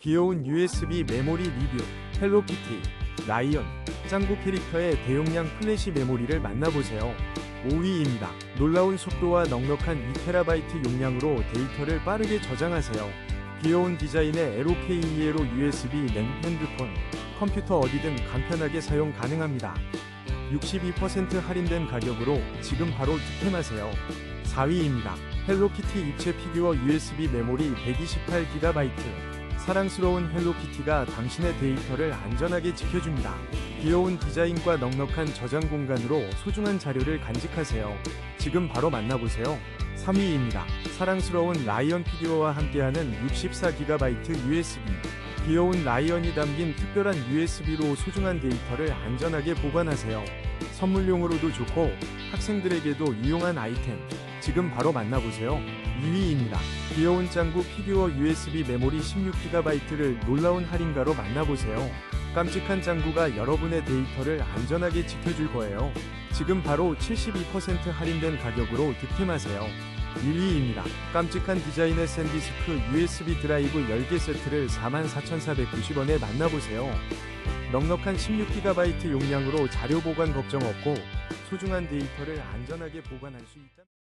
귀여운 USB 메모리 리뷰 헬로키티 라이언 짱구 캐릭터의 대용량 플래시 메모리를 만나보세요. 5위입니다. 놀라운 속도와 넉넉한 2TB 용량으로 데이터를 빠르게 저장하세요. 귀여운 디자인의 LOKE로 USB 램 핸드폰, 컴퓨터 어디든 간편하게 사용 가능합니다. 62% 할인된 가격으로 지금 바로 득템하세요. 4위입니다. 헬로키티 입체 피규어 USB 메모리 128GB. 사랑스러운 헬로키티가 당신의 데이터를 안전하게 지켜줍니다. 귀여운 디자인과 넉넉한 저장 공간으로 소중한 자료를 간직하세요. 지금 바로 만나보세요. 3위입니다. 사랑스러운 라이언 피규어와 함께하는 64GB USB. 귀여운 라이언이 담긴 특별한 USB로 소중한 데이터를 안전하게 보관하세요. 선물용으로도 좋고 학생들에게도 유용한 아이템. 지금 바로 만나보세요. 2위입니다. 귀여운 짱구 피규어 USB 메모리 16GB를 놀라운 할인가로 만나보세요. 깜찍한 짱구가 여러분의 데이터를 안전하게 지켜줄 거예요. 지금 바로 72% 할인된 가격으로 득템하세요. 1위입니다. 깜찍한 디자인의 샌디스크 USB 드라이브 10개 세트를 44,490원에 만나보세요. 넉넉한 16GB 용량으로 자료 보관 걱정 없고 소중한 데이터를 안전하게 보관할 수 있다.